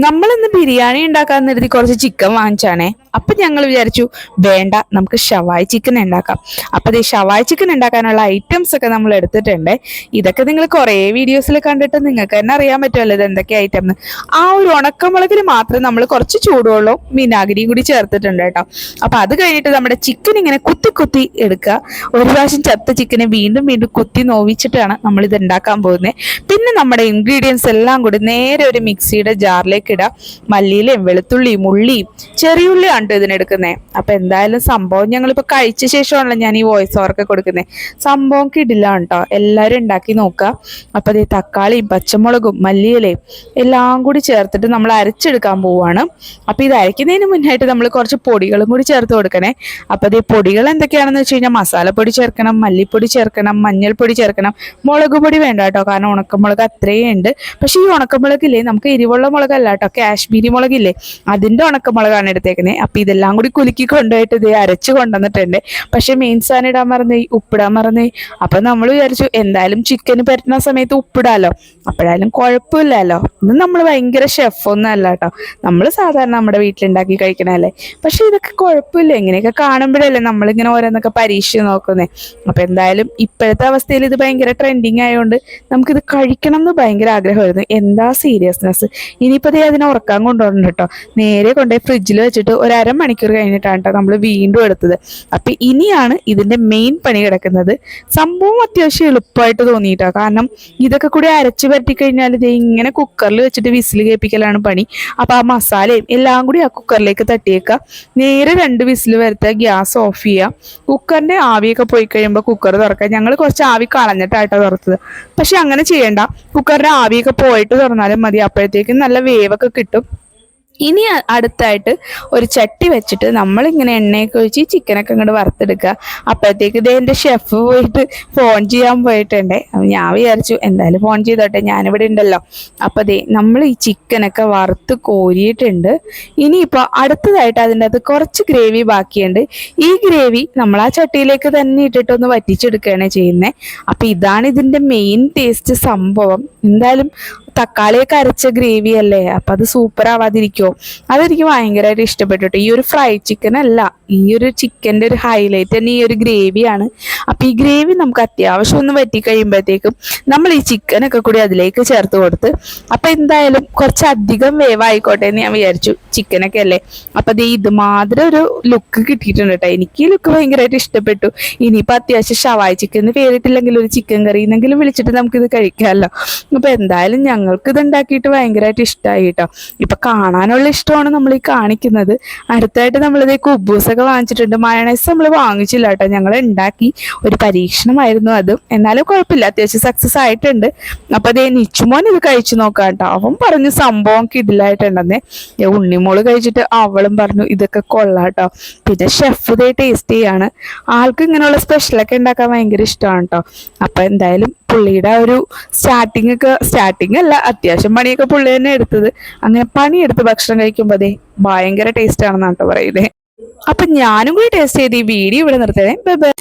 നമ്മളിന്ന് ബിരിയാണി ഉണ്ടാക്കാൻ നിർത്തി കുറച്ച് ചിക്കൻ വാങ്ങിച്ചാണേ. അപ്പൊ ഞങ്ങൾ വിചാരിച്ചു വേണ്ട നമുക്ക് ഷവായ് ചിക്കൻ ഉണ്ടാക്കാം. അപ്പൊ ഈ ഷവായ് ചിക്കൻ ഉണ്ടാക്കാനുള്ള ഐറ്റംസ് ഒക്കെ നമ്മൾ എടുത്തിട്ടുണ്ട്. ഇതൊക്കെ നിങ്ങൾ കുറേ വീഡിയോസിൽ കണ്ടിട്ട് നിങ്ങൾക്ക് തന്നെ അറിയാൻ പറ്റുമല്ലോ ഇത് എന്തൊക്കെ ഐറ്റം എന്ന് ആ ഒരു ഉണക്കമുളകിൽ മാത്രം നമ്മൾ കുറച്ച് ചൂടുവെള്ളവും വിനാഗിരിയും കൂടി ചേർത്തിട്ടുണ്ട് കേട്ടോ. അപ്പൊ അത് കഴിഞ്ഞിട്ട് നമ്മുടെ ചിക്കൻ ഇങ്ങനെ കുത്തി കുത്തി എടുക്കുക. ഒരു പ്രാവശ്യം ചത്ത ചിക്കനെ വീണ്ടും വീണ്ടും കുത്തി നോവിച്ചിട്ടാണ് നമ്മൾ ഇത് ഉണ്ടാക്കാൻ പോകുന്നത്. പിന്നെ നമ്മുടെ ഇൻഗ്രീഡിയൻസ് എല്ലാം കൂടി നേരെ ഒരു മിക്സിയുടെ ജാറിലേക്ക് ഇടുക. മല്ലിയിലയും വെളുത്തുള്ളിയും ഉള്ളിയും ചെറിയുള്ളിയാണ് കേട്ടോ ഇതിനെടുക്കുന്നത് അപ്പൊ എന്തായാലും സംഭവം ഞങ്ങളിപ്പോ കഴിച്ച ശേഷമാണല്ലോ ഞാൻ ഈ വോയിസ് ഓവർക്ക് കൊടുക്കുന്നത് സംഭവം കിടില്ല കേട്ടോ എല്ലാവരും ഉണ്ടാക്കി നോക്കുക അപ്പൊ അതേ തക്കാളിയും പച്ചമുളകും മല്ലിയിലയും എല്ലാം കൂടി ചേർത്തിട്ട് നമ്മൾ അരച്ചെടുക്കാൻ പോവാണ്. അപ്പൊ ഇത് അരയ്ക്കുന്നതിന് മുന്നായിട്ട് നമ്മൾ കുറച്ച് പൊടികളും കൂടി ചേർത്ത് കൊടുക്കണേ. അപ്പൊ അതേ പൊടികൾ എന്തൊക്കെയാണെന്ന് വെച്ച് കഴിഞ്ഞാൽ മസാലപ്പൊടി ചേർക്കണം മല്ലിപ്പൊടി ചേർക്കണം മഞ്ഞൾപ്പൊടി ചേർക്കണം മുളക് പൊടി വേണ്ട കേട്ടോ കാരണം ഉണക്കമുളക് അത്രയും ഉണ്ട്. പക്ഷെ ഈ ഉണക്കമുളകില്ലേ നമുക്ക് എരിവുള്ള മുളകല്ല കേട്ടോ കാശ്മീരി മുളകില്ലേ അതിന്റെ ഉണക്കമുളകാണ് എടുത്തേക്കുന്നത് അപ്പൊ ഇതെല്ലാം കൂടി കുലുക്കി കൊണ്ടുപോയിട്ട് ഇത് അരച്ച് കൊണ്ടുവന്നിട്ടുണ്ട്. പക്ഷെ മീൻ സാധനം ഇടാൻ മറന്നു ഉപ്പിടാൻ മറന്നു. അപ്പൊ നമ്മൾ വിചാരിച്ചു എന്തായാലും ചിക്കന് പറ്റുന്ന സമയത്ത് ഉപ്പിടാലോ. അപ്പോഴായാലും കുഴപ്പമില്ലല്ലോ. ഇത് നമ്മൾ ഭയങ്കര ഷെഫൊന്നും അല്ല കേട്ടോ. നമ്മൾ സാധാരണ നമ്മുടെ വീട്ടിലുണ്ടാക്കി കഴിക്കണല്ലേ പക്ഷെ ഇതൊക്കെ കുഴപ്പമില്ല. ഇങ്ങനെയൊക്കെ കാണുമ്പോഴല്ലേ നമ്മളിങ്ങനെ ഓരോന്നൊക്കെ പരീക്ഷിച്ച് നോക്കുന്നേ. അപ്പൊ എന്തായാലും ഇപ്പോഴത്തെ അവസ്ഥയിൽ ഇത് ഭയങ്കര ട്രെൻഡിങ് ആയതുകൊണ്ട് നമുക്കിത് കഴിക്കണം എന്ന് ഭയങ്കര ആഗ്രഹമായിരുന്നു. എന്താ സീരിയസ്നെസ് ഇനിയിപ്പോൾ ദേ അതിനെ ഉറക്കാൻ കൊണ്ടുപോകണം കേട്ടോ. നേരെ കൊണ്ടുപോയി ഫ്രിഡ്ജിൽ വെച്ചിട്ട് ഒരു അരമണിക്കൂർ കഴിഞ്ഞിട്ടാണ് നമ്മൾ വീണ്ടും എടുത്തത്. അപ്പൊ ഇനിയാണ് ഇതിന്റെ മെയിൻ പണി കിടക്കുന്നത്. സംഭവം അത്യാവശ്യം എളുപ്പമായിട്ട് തോന്നിയിട്ടോ. കാരണം ഇതൊക്കെ കൂടി അരച്ച് പരട്ടി കഴിഞ്ഞാൽ ഇത് ഇങ്ങനെ കുക്കറിൽ വെച്ചിട്ട് വിസിൽ കേൾപ്പിക്കലാണ് പണി. അപ്പൊ ആ മസാലയും എല്ലാം കൂടി ആ കുക്കറിലേക്ക് തട്ടിയേക്കുക നേരെ രണ്ട് വിസിൽ വരുത്തുക ഗ്യാസ് ഓഫ് ചെയ്യുക കുക്കറിന്റെ ആവിയൊക്കെ പോയി കഴിയുമ്പോൾ കുക്കർ തുറക്കുക ഞങ്ങൾ കുറച്ച് ആവി കളഞ്ഞിട്ടായിട്ടോ തുറത്തത്. പക്ഷെ അങ്ങനെ ചെയ്യണ്ട. കുക്കറിന്റെ ആവിയൊക്കെ പോയിട്ട് തുറന്നാലും മതി. അപ്പോഴത്തേക്കും നല്ല വേവൊക്കെ കിട്ടും. ഇനി അടുത്തായിട്ട് ഒരു ചട്ടി വെച്ചിട്ട് നമ്മളിങ്ങനെ എണ്ണയൊക്കെ ഒഴിച്ച് ചിക്കനൊക്കെ ഇങ്ങോട്ട് വറുത്തെടുക്കുക. അപ്പോഴത്തേക്ക് ഇത് എന്റെ ഷെഫ് പോയിട്ട് ഫോൺ ചെയ്യാൻ പോയിട്ടുണ്ടേ. ഞാൻ വിചാരിച്ചു എന്തായാലും ഫോൺ ചെയ്തോട്ടെ ഞാനിവിടെ ഉണ്ടല്ലോ. അപ്പോൾ ദേ നമ്മൾ ഈ ചിക്കനൊക്കെ വറുത്ത് കോരിയിട്ടുണ്ട്. ഇനിയിപ്പോൾ അടുത്തതായിട്ട് അതിന്റെ അകത്ത് കുറച്ച് ഗ്രേവി ബാക്കിയുണ്ട്. ഈ ഗ്രേവി നമ്മൾ ആ ചട്ടിയിലേക്ക് തന്നെ ഇട്ടിട്ടൊന്ന് വറ്റിച്ചെടുക്കുകയാണ് ചെയ്യുന്നത്. അപ്പോൾ ഇതാണ് ഇതിന്റെ മെയിൻ ടേസ്റ്റ് സംഭവം. എന്തായാലും തക്കാളിയൊക്കെ അരച്ച ഗ്രേവി അല്ലേ? അപ്പം അത് സൂപ്പർ ആവാതിരിക്കോ? അതെനിക്ക് ഭയങ്കരമായിട്ട് ഇഷ്ടപ്പെട്ടു ഈ ഒരു ഫ്രൈഡ് ചിക്കൻ അല്ല. ഈ ഒരു ചിക്കന്റെ ഒരു ഹൈലൈറ്റ് തന്നെ ഈ ഒരു ഗ്രേവിയാണ് അപ്പം ഈ ഗ്രേവി നമുക്ക് അത്യാവശ്യം ഒന്ന് വറ്റി കഴിയുമ്പോഴത്തേക്കും നമ്മൾ ഈ ചിക്കനൊക്കെ കൂടി അതിലേക്ക് ചേർത്ത് കൊടുത്ത് അപ്പം എന്തായാലും കുറച്ച് അധികം വേവായിക്കോട്ടെ എന്ന് ഞാൻ വിചാരിച്ചു ചിക്കനൊക്കെ അല്ലേ? അപ്പം അത് ഇതുമാതിരി ഒരു ലുക്ക് കിട്ടിയിട്ടുണ്ട് കേട്ടോ എനിക്ക് ഈ ലുക്ക് ഭയങ്കരമായിട്ട് ഇഷ്ടപ്പെട്ടു. ഇനിയിപ്പോൾ അത്യാവശ്യം ഷവായ് ചിക്കൻ എന്ന് പേരിട്ടില്ലെങ്കിൽ ഒരു ചിക്കൻ കറി എന്നെങ്കിലും വിളിച്ചിട്ട് നമുക്കിത് കഴിക്കാമല്ലോ. അപ്പം എന്തായാലും ഞങ്ങൾക്ക് ഇത് ഉണ്ടാക്കിയിട്ട് ഭയങ്കരമായിട്ട് ഇഷ്ടമായി കേട്ടോ ഇപ്പം കാണാനുള്ള ഇഷ്ടമാണ് നമ്മൾ ഈ കാണിക്കുന്നത്. അടുത്തായിട്ട് നമ്മളിത് കുബൂസൊക്കെ വാങ്ങിച്ചിട്ടുണ്ട്. മയണൈസ് നമ്മൾ വാങ്ങിച്ചില്ല കേട്ടോ. ഞങ്ങൾ ഉണ്ടാക്കി ഒരു പരീക്ഷണമായിരുന്നു അത്. എന്നാലും കുഴപ്പമില്ല. അത്യാവശ്യം സക്സസ് ആയിട്ടുണ്ട്. അപ്പം അതേ നിച്ചുമോൻ ഇത് കഴിച്ചു നോക്കാം കേട്ടോ. അവൻ പറഞ്ഞു സംഭവം കിടിലായിട്ടുണ്ടെന്നേ ഏ, ഉണ്ണിമോൾ കഴിച്ചിട്ട് അവളും പറഞ്ഞു ഇതൊക്കെ കൊള്ളാം കേട്ടോ. പിന്നെ ഷെഫ് ഇതേ ടേസ്റ്റ് ചെയ്യാണ്. ആൾക്ക് ഇങ്ങനെയുള്ള സ്പെഷ്യലൊക്കെ ഉണ്ടാക്കാൻ ഭയങ്കര ഇഷ്ടമാണ് കേട്ടോ. അപ്പം എന്തായാലും പുള്ളിയുടെ ഒരു സ്റ്റാർട്ടിങ് ഒക്കെ സ്റ്റാർട്ടിങ് അല്ല അത്യാവശ്യം പണിയൊക്കെ പുള്ളി തന്നെ എടുത്തത്. അങ്ങനെ പണിയെടുത്ത് ഭക്ഷണം കഴിക്കുമ്പോൾ അതെ ഭയങ്കര ടേസ്റ്റ് ആണെന്നാണ് പറയുന്നത് അപ്പൊ ഞാനും കൂടി ടേസ്റ്റ് ചെയ്ത് ഈ വീഡിയോ ഇവിടെ നിർത്തണേ ബൈ